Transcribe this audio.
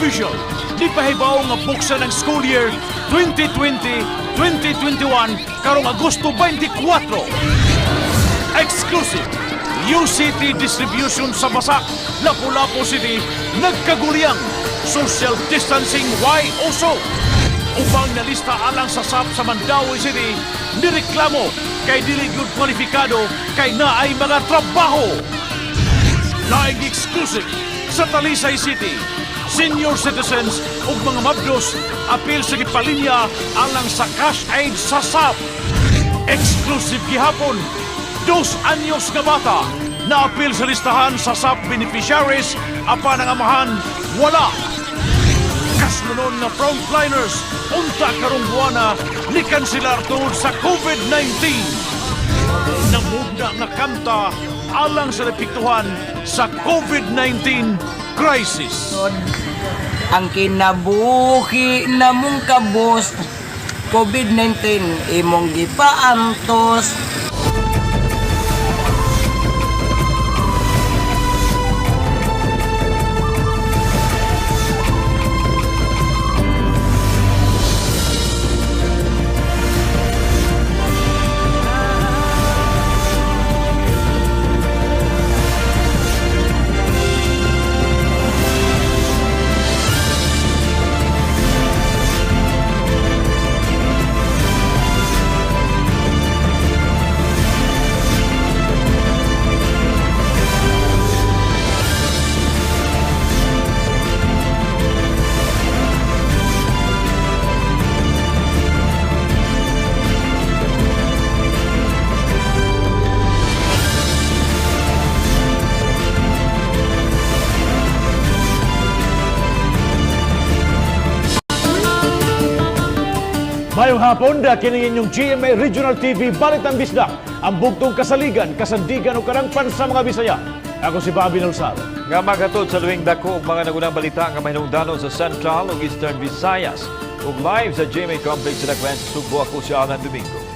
official. Di pahibaw nga buksa ng school year 2020-2021 karong Agosto 24. Exclusive UCT distribution sa Basak, Lapu-Lapu City, nagkaguliyang social distancing why also. Upang nalista alang sa SAP sa Mandawi City, nireklamo kay dili gyud kwalifikado kay naay mga trabaho. Laing exclusive sa Talisay City. Senior citizens ug mga mabdos apil sa gipalinya alang sa cash aid sa SAP. Exclusive gihapon, dos anyos nga bata na apil sa listahan sa SAP beneficiaries apan ang amahan wala. Kaslunon nga frontliners unta karong buwana ni kanselar tungod sa COVID-19 namugna nga kanta alang sa napiktuhan sa COVID-19 crisis. ang kinabuhi na mong kabus COVID-19 imong gipaantos Mayong hapon, da kini inyong GMA Regional TV Balitan Bisdak, ang bugtong kasaligan, kasandigan o karangpan sa mga Bisaya. Ako si Bobby Nolsaro. Nga magatod sa luwing dako ug mga nagunang balita nga mahinungdanon sa Central ug Eastern Visayas ug live sa GMA Complex sa Dakwan Subo ako si Alan Domingo.